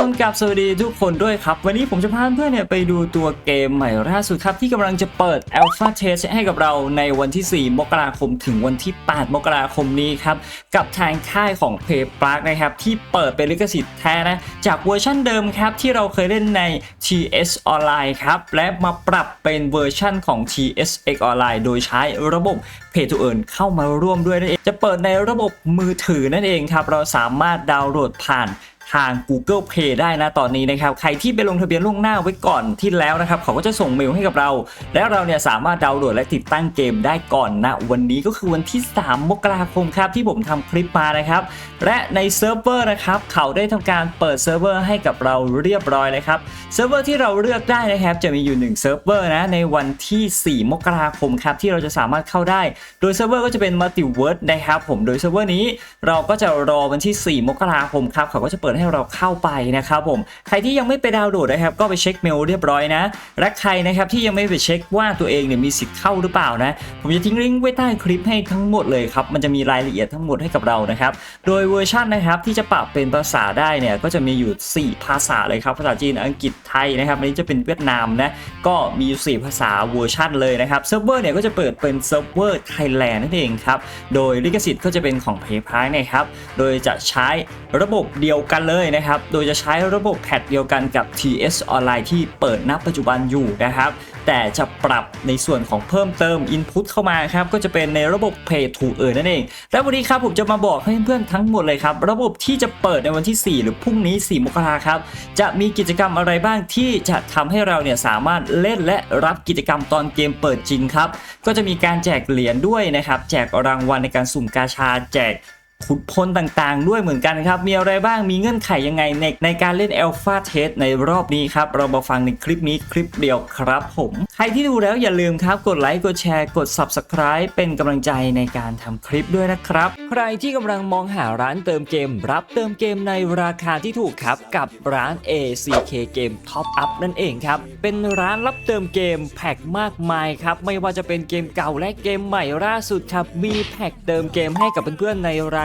ต้นกับสวัสดีทุกคนด้วยครับ วันนี้ผมจะพาเพื่อนเนี่ยไปดูตัวเกมใหม่ล่าสุดครับ ที่กำลังจะเปิด Alpha Test ให้กับเราในวันที่ 4 มกราคมถึงวันที่ 8 มกราคมนี้ครับ กับทางค่ายของ Play Park นะครับ ที่เปิดเป็นลิขสิทธิ์แท้นะ จากเวอร์ชันเดิมครับ ที่เราเคยเล่นใน TS Online ครับ และมาปรับเป็นเวอร์ชันของ TSX Online โดยใช้ระบบ Pay to Earn เข้ามาร่วมด้วยนั่นเองจะเปิดในระบบมือถือนั่นเองครับเราสามารถดาวน์โหลดผ่าน ทาง Google Play ได้นะตอนนี้นะครับ ใครที่ไปลงทะเบียนล่วงหน้าไว้ก่อนที่แล้วนะครับ เขาก็จะส่งเมลให้กับเรา และเราเนี่ยสามารถดาวน์โหลดและติดตั้งเกมได้ก่อนนะวันนี้ก็คือวันที่ 3 มกราคมครับที่ผมทำคลิปมานะครับ และในเซิร์ฟเวอร์นะครับเขาได้ทำการเปิดเซิร์ฟเวอร์ให้กับเราเรียบร้อยเลยครับเซิร์ฟเวอร์ที่เราเลือกได้นะครับจะมีอยู่1เซิร์ฟเวอร์นะในวันที่ 4 มกราคมครับที่เราจะสามารถเข้าได้ โดยเซิร์ฟเวอร์ก็จะเป็น Multiverse นะครับผมโดยเซิร์ฟเวอร์นี้เราก็จะรอวันที่ 4 มกราคมครับเขาก็จะเปิดให้เราเข้าไปนะครับผมใครที่ยังไม่ไปดาวน์โหลดนะครับก็ไปเช็คเมลเรียบร้อยนะและใครนะครับที่ยังไม่ไปเช็คว่าตัวเองเนี่ยมีสิทธิ์เข้าหรือเปล่านะผมจะทิ้งลิงก์ไว้ใต้คลิปให้ทั้งหมดเลยครับมันจะมีรายละเอียดทั้งหมดให้กับเรานะครับโดยเวอร์ชันนะครับที่จะปรับเป็นภาษาได้เนี่ยก็จะมีอยู่ 4 ภาษาเลยครับภาษาจีนอังกฤษไทยนะครับอันนี้จะเป็นเวียดนามนะก็มีอยู่ 4 ภาษาเวอร์ชันเลยนะครับเซิร์ฟเวอร์เนี่ยก็จะเปิดเป็นเซิร์ฟเวอร์ไทยแลนด์นั่นเองครับโดยลิขสิทธิ์ก็จะเป็นของ p a y p a l นะครับโดยจะใช้ระบบเดียวกันเลยนะครับ โดยจะใช้ระบบแพทเดียวกันกับ TS ออนไลน์ที่เปิดณปัจจุบันอยู่นะครับ แต่จะปรับในส่วนของเพิ่มเติม Input เข้ามาครับ ก็จะเป็นในระบบ Pay to Earn นั่นเอง และวันนี้ครับผมจะมาบอกให้เพื่อนๆทั้งหมดเลยครับ ระบบที่จะเปิดในวันที่ 4 หรือพรุ่งนี้ 4 มกราครับ จะมีกิจกรรมอะไรบ้างที่จะทำให้เราเนี่ยสามารถเล่นและรับกิจกรรมตอนเกมเปิดจริงครับ ก็จะมีการแจกเหรียญด้วยนะครับ แจกรางวัลในการสุ่มกาชา แจก ขุดพลต่างๆ ด้วยเหมือนกันครับ มีอะไรบ้างมีเงื่อนไขยังไงในในการเล่น Alpha Test ในรอบนี้ครับ เรามาฟังในคลิปนี้คลิปเดียวครับผม ใครที่ดูแล้วอย่าลืมครับ กดไลค์ กดแชร์ กด Subscribe เป็นกำลังใจในการทำคลิปด้วยนะครับ ใครที่กำลังมองหาร้านเติมเกม รับเติมเกมในราคาที่ถูกครับ กับร้าน ACK Game Top Up นั่นเองครับ เป็นร้านรับเติมเกมแพ็คมากมายครับ ไม่ว่าจะเป็นเกมเก่าและเกมใหม่ล่าสุดครับ มีแพ็คเติมเกมให้กับเพื่อนๆในรา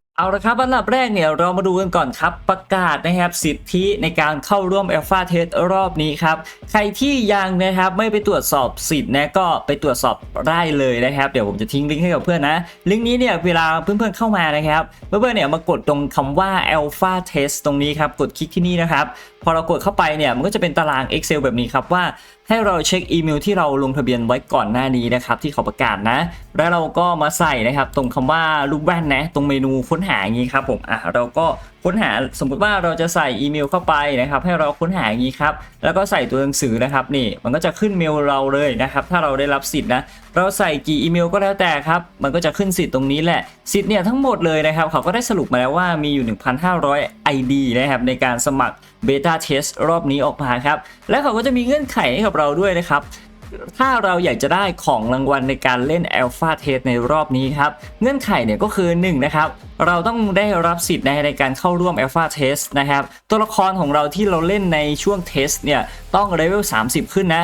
เอาละครับอันดับแรกเนี่ยเรามาดูกันก่อนครับประกาศนะครับสิทธิในการเข้าร่วม Alpha Test รอบนี้ครับ ใครที่ยังนะครับไม่ไปตรวจสอบสิทธิ์นะก็ไปตรวจสอบได้เลยนะครับ เดี๋ยวผมจะทิ้งลิงก์ให้กับเพื่อนนะ ลิงก์นี้เนี่ยเวลาเพื่อนๆเข้ามานะครับเพื่อนๆเนี่ยมากดตรงคำว่า Alpha Test ตรงนี้ครับกดคลิกที่นี่นะครับ พอเรากดเข้าไปเนี่ยมันก็จะเป็นตาราง Excel แบบนี้ครับว่าให้เราเช็คอีเมลที่เราลงทะเบียนไว้ก่อนหน้านี้นะครับที่เขาประกาศนะ แล้วเราก็มาใส่นะครับตรงคำว่ารูปแว่นนะตรงเมนูค้นหาอย่างนี้ครับผมอะเราก็ค้นหาสมมุติว่าเราจะใส่อีเมลเข้าไปนะครับให้เราค้นหาอย่างนี้ครับแล้วก็ใส่ตัวหนังสือนะครับนี่มันก็จะขึ้นเมลเราเลยนะครับถ้าเราได้รับสิทธินะเราใส่กี่อีเมลก็แล้วแต่ครับมันก็จะขึ้นสิทธิ์ตรงนี้แหละสิทธิ์เนี่ยทั้งหมดเลยนะครับเขาก็ได้สรุปมาแล้วว่ามีอยู่ 1,500 ID นะครับในการสมัคร เบต้าเทสรอบนี้ออกมาครับ และเขาก็จะมีเงื่อนไขให้กับเราด้วยนะครับ ถ้าเราอยากจะได้ของรางวัลในการเล่น Alpha Test ในรอบนี้ครับ เงื่อนไขเนี่ยก็คือ1นะครับเราต้องได้รับสิทธิ์ในในการเข้าร่วม Alpha Test นะครับ ตัวละครของเราที่เราเล่นในช่วงเทสเนี่ยต้องเลเวล30 ขึ้นนะ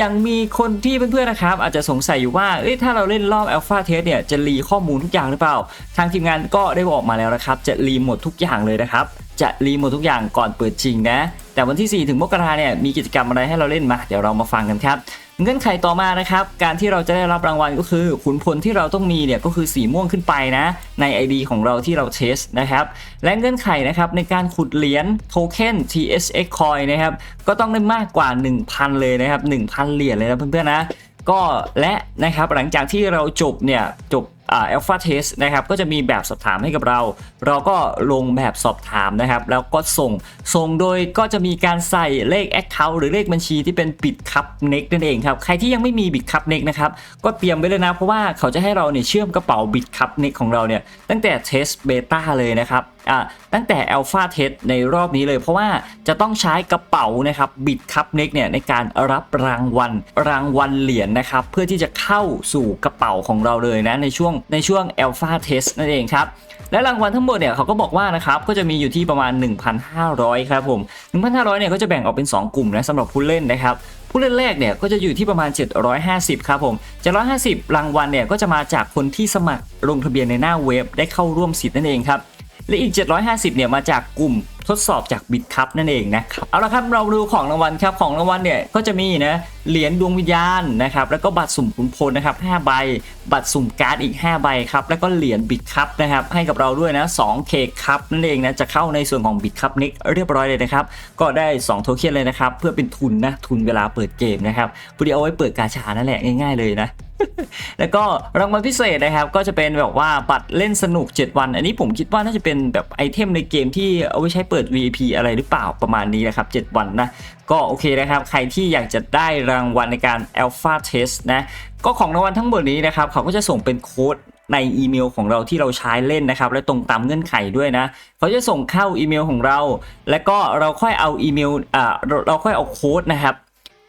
ยังมีคนที่เพื่อนๆนะครับ อาจจะสงสัยอยู่ว่าเอ้ยถ้าเราเล่นรอบ Alpha Test เนี่ยจะรีข้อมูลทุกอย่างหรือเปล่า ทางทีมงานก็ได้บอกมาแล้วนะครับ จะรีหมดทุกอย่างเลยนะครับ จะรีหมดทุกอย่างก่อนเปิดจริงนะ แต่วันที่ 4 ถึงมกราเนี่ยมีกิจกรรมอะไรให้เราเล่นมา เดี๋ยวเรามาฟังกันครับเงื่อนไขต่อมานะครับ การที่เราจะได้รับรางวัลก็คือขุนพลที่เราต้องมีเนี่ยก็คือสีม่วงขึ้นไปนะ ใน ID ของเราที่เราเทสนะครับ และเงื่อนไขนะครับในการขุดเหรียญโทเค็น TSX Coin นะครับ ก็ต้องได้มากกว่า 1,000 เลยนะครับ 1,000 เหรียญเลยนะเพื่อนๆนะก็และนะครับหลังจากที่เราจบเนี่ยจบ อ่า Alpha Test นะครับก็จะมีแบบสอบถามให้กับเรา เราก็ลงแบบสอบถามนะครับ แล้วก็ส่งส่งโดยก็จะมีการใส่เลข Account หรือเลขบัญชีที่เป็นบิตคัพเน็กนั่นเองครับ ใครที่ยังไม่มีบิตคัพเน็กนะครับ ก็เตรียมไว้เลยนะ เพราะว่าเขาจะให้เราเนี่ยเชื่อมกระเป๋าบิตคัพเน็กของเราเนี่ยตั้งแต่เทสเบต้าเลยนะครับ ตั้งแต่ Alpha Test ในรอบนี้เลยเพราะว่าจะต้องใช้กระเป๋านะครับบิดคัพเน็กเนี่ยในการรับรางวัลรางวัลเหรียญนะครับ เพื่อที่จะเข้าสู่กระเป๋าของเราเลยนะในช่วงในช่วง Alpha Test นั่นเองครับและรางวัลทั้งหมดเนี่ยเขาก็บอกว่านะครับก็จะมีอยู่ที่ประมาณ 1,500 ครับผม 1,500 เนี่ยก็จะแบ่งออกเป็น 2 กลุ่มนะสำหรับผู้เล่นนะครับผู้เล่นแรกเนี่ยก็จะอยู่ที่ประมาณ 750 ครับผม 750 รางวัลเนี่ยก็จะมาจากคนที่สมัครลงทะเบียนในหน้าเว็บได้เข้าร่วมสิทธิ์นั่นเองครับ และอีก 750 เนี่ยมาจากกลุ่ม ทดสอบจากบิตคัพนั่นเองนะครับเอาละครับเราดูของรางวัลครับของรางวัลเนี่ยก็จะมีนะเหรียญดวงวิญญาณนะครับแล้วก็บัตรสุ่มขุนพลนะครับ5ใบ บัตรสุ่มการ์ดอีก 5 ใบครับแล้วก็เหรียญบิตคัพนะครับให้กับเราด้วยนะ2เคคัพนั่นเองนะจะเข้าในส่วนของบิตคัพนิกเรียบร้อยเลยนะครับก็ได้ 2 โทเค็นเลยนะครับเพื่อเป็นทุนนะทุนเวลาเปิดเกมนะครับพอดีเอาไว้เปิดกาชานั่นแหละง่ายๆเลยนะแล้วก็รางวัลพิเศษนะครับก็จะเป็นแบบว่าบัตรเล่นสนุก 7 วัน อันนี้ผมคิดว่าน่าจะเป็นแบบไอเทมในเกมที่เอาไว้ใช้เปิดิด VIP อะไรหรือเปล่าประมาณนี้นะครับ 7 วันนะ ก็โอเคนะครับ ใครที่อยากจะได้รางวัลในการ Alpha Test นะก็ของรางวัลทั้งหมดนี้นะครับ เขาก็จะส่งเป็นโค้ดในอีเมลของเราที่เราใช้เล่นนะครับ และตรงตามเงื่อนไขด้วยนะ เขาจะส่งเข้าอีเมลของเรา แล้วก็เราค่อยเอาอีเมลอ่าเราค่อยเอาโค้ดนะครับ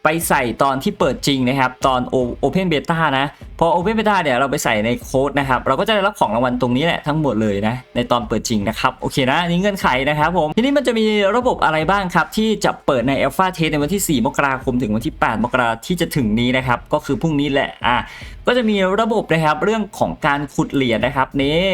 ไปใส่ตอนที่เปิดจริงนะครับ ตอน O- Open Beta นะ พอ Open Beta เนี่ยเราไปใส่ในโค้ดนะครับ เราก็จะได้รับของรางวัลตรงนี้แหละทั้งหมดเลยนะ ในตอนเปิดจริงนะครับ โอเคนะ นี่เงื่อนไขนะครับผม ทีนี้มันจะมีระบบอะไรบ้างครับ ที่จะเปิดใน Alpha Test ในวันที่ 4 มกราคมถึงวันที่ 8 มกราที่จะถึงนี้นะครับ ก็คือพรุ่งนี้แหละ อะก็จะมีระบบนะครับเรื่องของการขุดเหรียญนะครับนี่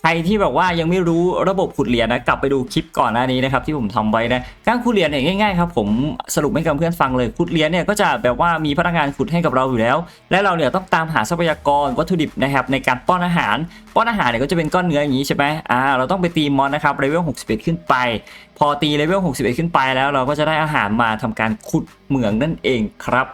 ใครที่แบบว่ายังไม่รู้ระบบขุดเหรียญนะกลับไปดูคลิปก่อนหน้านี้นะครับที่ผมทำไว้นะการขุดเหรียญเนี่ยง่ายๆครับผมสรุปให้กับเพื่อนฟังเลยขุดเหรียญเนี่ยก็จะแบบว่ามีพนักงานขุดให้กับเราอยู่แล้ว และเราเนี่ยต้องตามหาทรัพยากรวัตถุดิบนะครับในการป้อนอาหาร ป้อนอาหารเนี่ยก็จะเป็นก้อนเนื้ออย่างนี้ใช่ไหมอ่าเราต้องไปตีมอนนะครับเลเวล61 ขึ้นไป พอตีเลเวล61 ขึ้นไปแล้วเราก็จะได้อาหารมาทำการขุดเหมืองนั่นเองครับ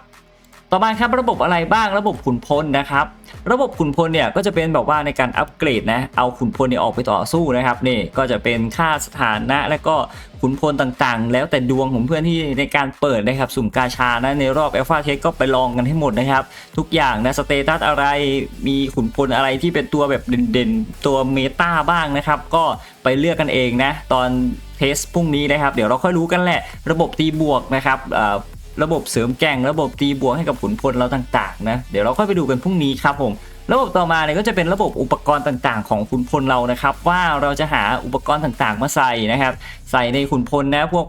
ต่อมาครับระบบอะไรบ้างระบบขุนพลนะครับ ระบบขุนพลเนี่ยก็จะเป็นแบบว่าในการอัปเกรดนะเอาขุนพลเนี่ยออกไปต่อสู้นะครับนี่ก็จะเป็นค่าสถานะและก็ขุนพลต่างๆ แล้วแต่ดวงของเพื่อนที่ในการเปิดนะครับสุ่มกาชานะในรอบ Alpha Test ก็ไปลองกันให้หมดนะครับทุกอย่างนะสเตตัสอะไรมีขุนพลอะไรที่เป็นตัวแบบเด่นๆ ตัวเมตาบ้างนะครับ ก็ไปเลือกกันเองนะ ตอนเทสพรุ่งนี้นะครับ เดี๋ยวเราค่อยรู้กันแหละ ระบบตีบวกนะครับ ระบบเสริมแก่งระบบตีบวกให้กับขุนพลเราต่างๆนะเดี๋ยวเราค่อยไปดูกันพรุ่งนี้ครับผมระบบต่อมาเนี่ยก็จะเป็นระบบอุปกรณ์ต่างๆ ของขุนพลเรานะครับ ว่าเราจะหาอุปกรณ์ต่างๆ มาใส่นะครับ ใส่ในขุนพลนะพวก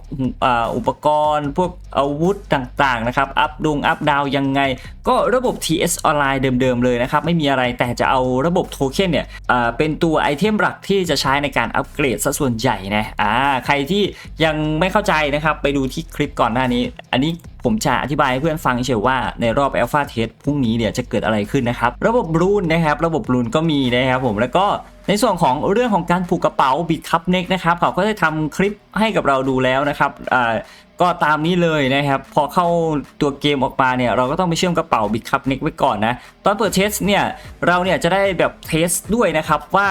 อุปกรณ์ พวกอาวุธต่างๆนะครับอัพดงอัพดาวยังไง ก็ระบบ TS ออนไลน์เดิมๆเลยนะครับ ไม่มีอะไรแต่จะเอาระบบโทเค็นเนี่ยเป็นตัวไอเทมหลักที่จะใช้ในการอัปเกรดซะส่วนใหญ่นะอ่าใครที่ยังไม่เข้าใจนะครับ ไปดูที่คลิปก่อนหน้านี้ อันนี้ ผมจะอธิบายให้เพื่อนฟังเฉยว่าในรอบ Alpha Test พรุ่งนี้เนี่ยจะเกิดอะไรขึ้นนะครับ ระบบรูนนะครับ ระบบรูนก็มีนะครับผมแล้วก็ในส่วนของเรื่องของการผูกกระเป๋าบิดคัพเน็กนะครับเขาก็ได้ทำคลิปให้กับเราดูแล้วนะครับอ่าก็ตามนี้เลยนะครับ พอเข้าตัวเกมออกมาเนี่ยเราก็ต้องไปเชื่อมกระเป๋าบิตคัพเน็กไว้ก่อนนะ ตอนเปิดเทสเนี่ยเราเนี่ยจะได้แบบเทสด้วยนะครับว่า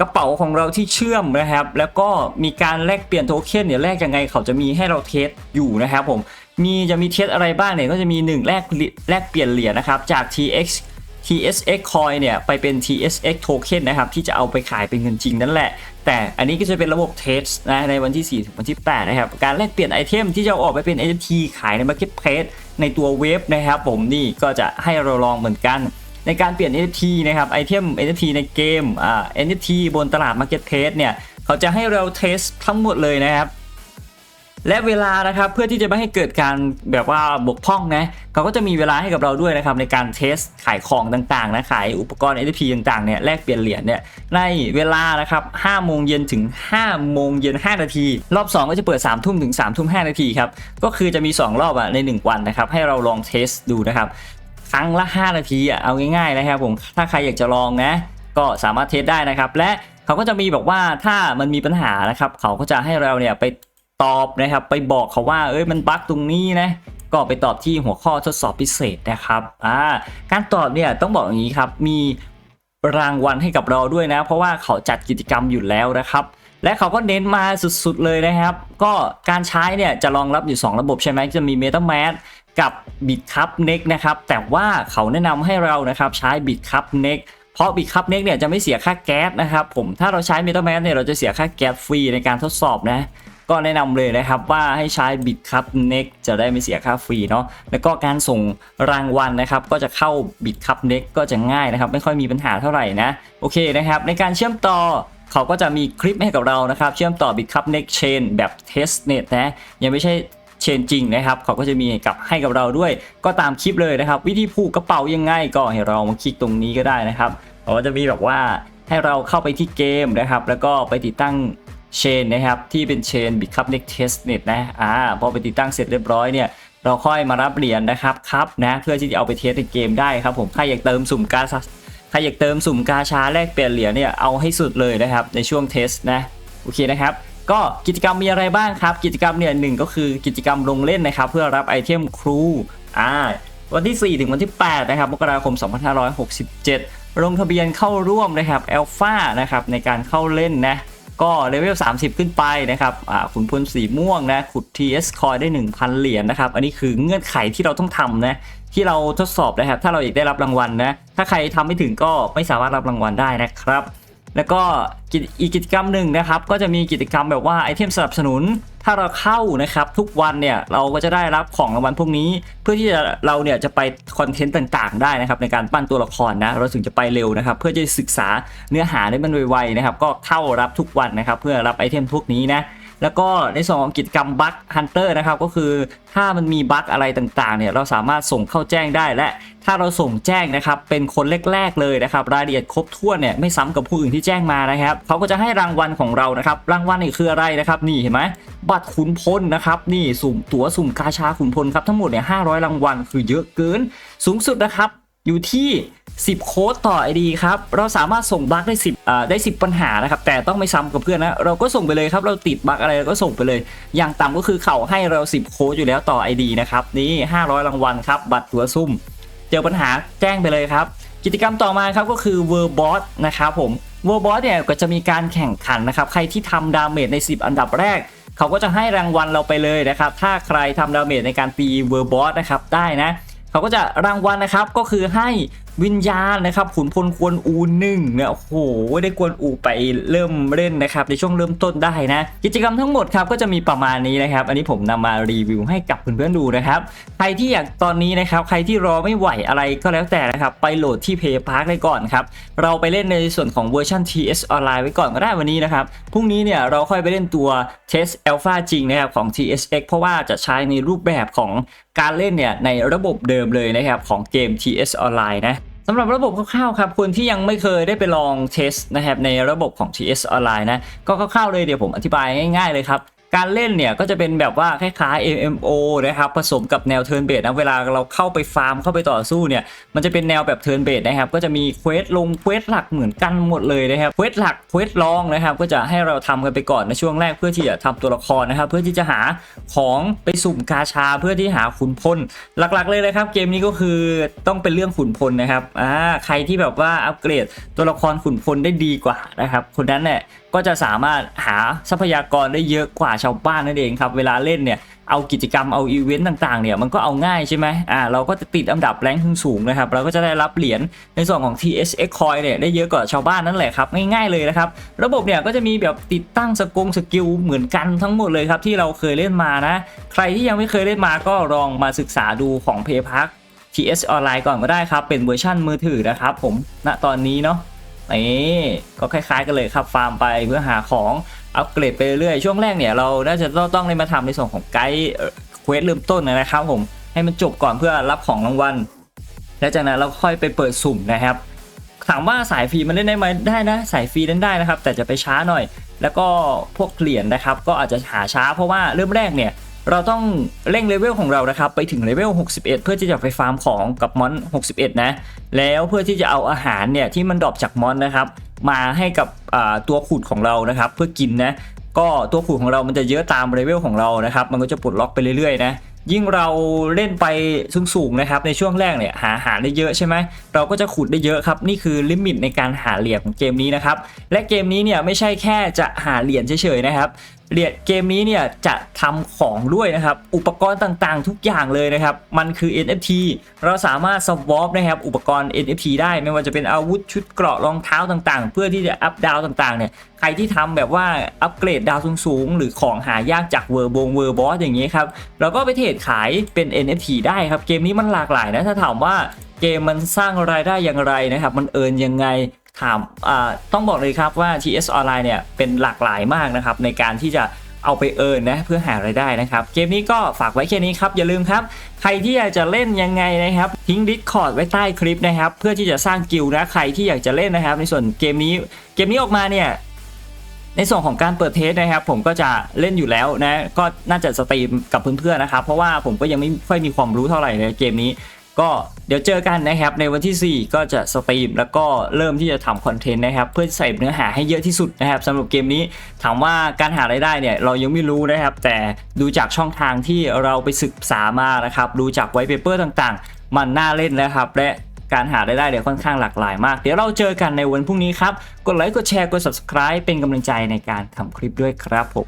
กระเป๋าของเราที่เชื่อมนะครับ แล้วก็มีการแลกเปลี่ยนโทเค็นเนี่ยแลกยังไงเขาจะมีให้เราเทสอยู่นะครับผมมีจะมีเทสอะไรบ้างเนี่ยก็จะมี 1 แลกเหรียญแลกเปลี่ยนเหรียญนะครับจาก TX TSX coin เนี่ยไปเป็น TSX token นะครับที่จะเอาไปขายเป็นเงินจริงนั่นแหละ แต่อันนี้ก็จะเป็นระบบเทสนะในวันที่ 4 ถึงวันที่ 8 นะครับ การแลกเปลี่ยนไอเทมที่จะอออกไปเป็น NFT ขายใน Marketplace ในตัวเว็บนะครับผมนี่ก็จะให้เราลองเหมือนกัน ในการเปลี่ยน NFT นะครับไอเทม NFT ในเกมอ่า NFT บนตลาด Marketplace เนี่ยเขาจะให้เราเทสทั้งหมดเลยนะครับและเวลานะครับเพื่อที่จะไม่ให้เกิดการแบบว่าบกพร่องนะเขาก็จะมีเวลาให้กับเราด้วยนะครับในการเทสขายของต่างๆนะขายอุปกรณ์ NFT ต่างๆเนี่ยแลกเปลี่ยนเหรียญเนี่ยในเวลานะครับ5โมงเย็นถึง5โมงเย็น5นาที รอบ 2 ก็จะเปิด3ทุ่มถึง3ทุ่ม5นาทีครับก็คือจะมี 2 รอบอะใน 1 วันนะครับให้เราลองเทสดูนะครับ ครั้งละ 5 นาทีอะเอาง่ายๆนะครับผมถ้าใครอยากจะลองนะ ก็สามารถเทสได้นะครับ และเขาก็จะมีบอกว่าถ้ามันมีปัญหานะครับ เขาก็จะให้เราเนี่ยไปตอบนะครับ ไปบอกเขาว่าเอ้ยมันบั๊กตรงนี้นะก็ไปตอบที่หัวข้อทดสอบพิเศษนะครับอ่าการตอบเนี่ยต้องบอกอย่างนี้ครับมีรางวัลให้กับเราด้วยนะ เพราะว่าเขาจัดกิจกรรมอยู่แล้วนะครับ และเขาก็เน้นมาสุดๆเลยนะครับ ก็การใช้เนี่ยจะรองรับอยู่ 2 ระบบใช่ไหมจะมี MetaMask กับ BitCup Next นะครับ แต่ว่าเขาแนะนำให้เรานะครับใช้ BitCup Next เพราะบิดคัพเน็กเนี่ยจะไม่เสียค่าแก๊สนะครับผมถ้าเราใช้เมทัลแมสเนี่ยเราจะเสียค่าแก๊สฟรีในการทดสอบนะก็แนะนำเลยนะครับว่าให้ใช้บิดคัพเน็กจะได้ไม่เสียค่าฟรีเนาะแล้วก็การส่งรางวัลนะครับ ก็จะเข้าบิดคัพเน็กก็จะง่ายนะครับ ไม่ค่อยมีปัญหาเท่าไหร่นะ โอเคนะครับ ในการเชื่อมต่อเขาก็จะมีคลิปให้กับเรานะครับ เชื่อมต่อบิดคัพเน็กเชนแบบเทสเน็ตนะยังไม่ใช่ เชนจริงนะครับเขาก็จะมีกับให้กับเราด้วย ก็ตามคลิปเลยนะครับ วิธีผูกกระเป๋ายังไงก็ให้เรามาคลิกตรงนี้ก็ได้นะครับเขาก็จะมีแบบว่าให้เราเข้าไปที่เกมนะครับ แล้วก็ไปติดตั้งเชนนะครับที่เป็นเชน b i t c u p Next Testnet นะอ่าพอไปติดตั้งเสร็จเรียบร้อยเนี่ยเราค่อยมารับเหรียญนะครับครับนะเพื่อที่จะเอาไปเทสในเกมได้ครับผมใครอยากเติมสุ่มกาชาใครอยากเติมสุ่มกาชาแลกเปลี่ยนเหรียญเนี่ยเอาให้สุดเลยนะครับในช่วงเทสนะโอเคนะครับ ก็กิจกรรมมีอะไรบ้างครับ กิจกรรมเนี่ยหนึ่งก็คือกิจกรรมลงเล่นนะครับ เพื่อรับไอเทมครูอ่าวันที่ 4 ถึงวันที่ 8 นะครับ มกราคม 2567 ลงทะเบียนเข้าร่วมนะครับอัลฟานะครับในการเข้าเล่นนะ ก็เลเวล 30 ขึ้นไปนะครับอ่าขุนพลสีม่วงนะขุด TS Coin ได้ 1,000 เหรียญนะครับ อันนี้คือเงื่อนไขที่เราต้องทำนะ ที่เราทดสอบนะครับ ถ้าเราอยากได้รับรางวัลนะ ถ้าใครทำไม่ถึงก็ไม่สามารถรับรางวัลได้นะครับ แล้วก็กิจอีกกิจกรรมหนึ่งนะครับ ก็จะมีกิจกรรมแบบว่าไอเทมสนับสนุน ถ้าเราเข้านะครับทุกวันเนี่ยเราก็จะได้รับของรางวัลพวกนี้ เพื่อที่จะเราเนี่ยจะไปคอนเทนต์ต่างๆ ได้นะครับในการปั้นตัวละครนะเราถึงจะไปเร็วนะครับ เพื่อจะศึกษาเนื้อหาได้มันไวๆนะครับ ก็เข้ารับทุกวันนะครับ เพื่อรับไอเทมพวกนี้นะ แล้วก็ในส่วนของกิจกรรมบัคฮันเตอร์นะครับก็คือถ้ามันมีบัคอะไรต่างๆเนี่ยเราสามารถส่งเข้าแจ้งได้และถ้าเราส่งแจ้งนะครับเป็นคนแรกๆเลยนะครับรายละเอียดครบถ้วนเนี่ยไม่ซ้ำกับผู้อื่นที่แจ้งมานะครับเขาก็จะให้รางวัลของเรานะครับรางวัลนี่คืออะไรนะครับนี่เห็นไหมบัตรขุนพลนะครับนี่สุ่มตั๋วสุ่มกาชาขุนพลครับทั้งหมดเนี่ย500รางวัลคือเยอะเกิน สูงสุดนะครับอยู่ที่ 10 โค้ดต่อ ID ครับ เราสามารถส่งบั๊กได้ 10อ่าได้ 10 ปัญหานะครับ แต่ต้องไม่ซ้ำกับเพื่อนนะ เราก็ส่งไปเลยครับ เราติดบั๊กอะไรเราก็ส่งไปเลย อย่างต่ำก็คือเขาให้เรา 10 โค้ดอยู่แล้วต่อ ID นะครับ นี่ 500 รางวัลครับ บัตรตัวซุ่ม เจอปัญหาแจ้งไปเลยครับ กิจกรรมต่อมาครับก็คือ World Boss นะครับผม World Boss เนี่ยก็จะมีการแข่งขันนะครับ ใครที่ทำดาเมจใน 10 อันดับแรก เขาก็จะให้รางวัลเราไปเลยนะครับ ถ้าใครทำดาเมจในการตี World Boss นะครับได้นะ เขาก็จะรางวัลนะครับก็คือให้ วิญญาณนะครับขุนพลกวนอูหนึ่งเนี่ยโอ้โหได้กวนอูไปเริ่มเล่นนะครับในช่วงเริ่มต้นได้นะ กิจกรรมทั้งหมดครับก็จะมีประมาณนี้นะครับ อันนี้ผมนำมารีวิวให้กับเพื่อนๆดูนะครับ ใครที่อยากตอนนี้นะครับ ใครที่รอไม่ไหวอะไรก็แล้วแต่นะครับ ไปโหลดที่ Play Park ได้ก่อนครับ เราไปเล่นในส่วนของเวอร์ชัน TS ออนไลน์ไว้ก่อนก็ได้วันนี้นะครับพรุ่งนี้เนี่ยเราค่อยไปเล่นตัว Test Alpha จริงนะครับของ TSX เพราะว่าจะใช้ในรูปแบบของการเล่นเนี่ยในระบบเดิมเลยนะครับของเกม TS ออนไลน์นะ สำหรับระบบคร่าวๆครับคนที่ยังไม่เคยได้ไปลองเทสนะครับในระบบของ TS ออนไลน์นะก็คร่าวๆเลยเดี๋ยวผมอธิบายง่ายๆเลยครับ การเล่นเนี่ยก็จะเป็นแบบว่าคล้ายๆ MMO นะครับผสมกับแนวเทิร์นเบสนะเวลาเราเข้าไปฟาร์มเข้าไปต่อสู้เนี่ยมันจะเป็นแนวแบบเทิร์นเบสนะครับก็จะมีเควสลงเควสหลักเหมือนกันหมดเลยนะครับเควสหลักเควสรองนะครับก็จะให้เราทำกันไปก่อนในช่วงแรกเพื่อที่จะทำตัวละครนะครับเพื่อที่จะหาของไปสุ่มกาชาเพื่อที่หาขุนพลหลักๆเลยนะครับเกมนี้ก็คือต้องเป็นเรื่องขุนพลนะครับอ่าใครที่แบบว่าอัปเกรดตัวละครขุนพลได้ดีกว่านะครับคนนั้นเนี่ย ก็จะสามารถหาทรัพยากรได้เยอะกว่าชาวบ้านนั่นเองครับเวลาเล่นเนี่ยเอากิจกรรมเอาอีเวนต์ต่างๆเนี่ยมันก็เอาง่ายใช่ไหมอ่าเราก็จะติดอันดับแรงขึ้นสูงนะครับเราก็จะได้รับเหรียญในส่วนของ TSX Coin เนี่ยได้เยอะกว่าชาวบ้านนั่นแหละครับง่ายๆเลยนะครับระบบเนี่ยก็จะมีแบบติดตั้งสกงสกิลเหมือนกันทั้งหมดเลยครับที่เราเคยเล่นมานะ ใครที่ยังไม่เคยเล่นมาก็ลองมาศึกษาดูของ p a y Park TS ออนไลน์ก่อนก็ได้ครับเป็นเวอร์ชั่นมือถือนะครับผมณตอนนี้เนาะ นี่ก็คล้ายๆกันเลยครับฟาร์มไปเพื่อหาของอัปเกรดไปเรื่อยช่วงแรกเนี่ยเราน่าจะต้องได้มาทำในส่วนของไกด์เควสเริ่มต้นนะครับผมให้มันจบก่อนเพื่อรับของรางวัลแล้วจากนั้นเราค่อยไปเปิดสุ่มนะครับถามว่าสายฟรีมันเล่นได้ไหมได้นะ สายฟรีเล่นได้นะครับ แต่จะไปช้าหน่อย แล้วก็พวกเหรียญนะครับ ก็อาจจะหาช้าเพราะว่าเริ่มแรกเนี่ย เราต้องเร่งเลเวลของเรานะครับไปถึงเลเวล 61 เพื่อที่จะไปฟาร์มของกับมอน 61 นะ แล้วเพื่อที่จะเอาอาหารเนี่ยที่มันดรอปจากมอนนะครับ มาให้กับตัวขุดของเรานะครับ เพื่อกินนะ ก็ตัวขุดของเรามันจะเยอะตามเลเวลของเรานะครับ มันก็จะปลดล็อกไปเรื่อยๆนะยิ่งเราเล่นไปสูงๆนะครับในช่วงแรกเนี่ยหาอาหารได้เยอะใช่ไหมเราก็จะขุดได้เยอะครับนี่คือลิมิตในการหาเหรียญของเกมนี้นะครับและเกมนี้เนี่ยไม่ใช่แค่จะหาเหรียญเฉยๆนะครับ เรียดเกมนี้เนี่ยจะทำของด้วยนะครับ อุปกรณ์ต่างๆ ทุกอย่างเลยนะครับ มันคือ NFT เราสามารถ swap นะครับอุปกรณ์ NFT ได้ไม่ว่าจะเป็นอาวุธชุดเกราะรองเท้าต่างๆ เพื่อที่จะอัพดาวต่างๆเนี่ยใครที่ทำแบบว่าอัปเกรดดาวสูงๆ หรือของหายากจากเวอร์บงเวอร์บอสอย่างนี้ครับเราก็ไปเทรดขายเป็น NFT ได้ครับ เกมนี้มันหลากหลายนะถ้าถามว่าเกมมันสร้างรายได้อย่างไรนะครับ มันเอินยังไง ถามต้องบอกเลยครับว่า TS Online เนี่ยเป็นหลากหลายมากนะครับในการที่จะเอาไปเอิร์นนะเพื่อหารายได้นะครับ เกมนี้ก็ฝากไว้แค่นี้ครับ อย่าลืมครับ ใครที่อยากจะเล่นยังไงนะครับ ทิ้ง Discord ไว้ใต้คลิปนะครับ เพื่อที่จะสร้างกิลนะใครที่อยากจะเล่นนะครับ ในส่วนเกมนี้เกมนี้ออกมาเนี่ยในส่วนของการเปิดเทสนะครับ ผมก็จะเล่นอยู่แล้วนะก็น่าจะสตรีมกับเพื่อนๆนะครับ เพราะว่าผมก็ยังไม่ค่อยมีความรู้เท่าไหร่ในเกมนี้ ก็เดี๋ยวเจอกันนะครับในวันที่ 4 ก็จะสตรีมแล้วก็เริ่มที่จะทำคอนเทนต์นะครับเพื่อใส่เนื้อหาให้เยอะที่สุดนะครับสำหรับเกมนี้ถามว่าการหารายได้เนี่ยเรายังไม่รู้นะครับ แต่ดูจากช่องทางที่เราไปศึกษามานะครับดูจากไวท์เปเปอร์ต่างๆ มันน่าเล่นนะครับและการหารายได้เนี่ยวค่อนข้างหลากหลายมาก เดี๋ยวเราเจอกันในวันพรุ่งนี้ครับ กดไลค์ กดแชร์ กด subscribe เป็นกำลังใจในการทำคลิปด้วยครับผม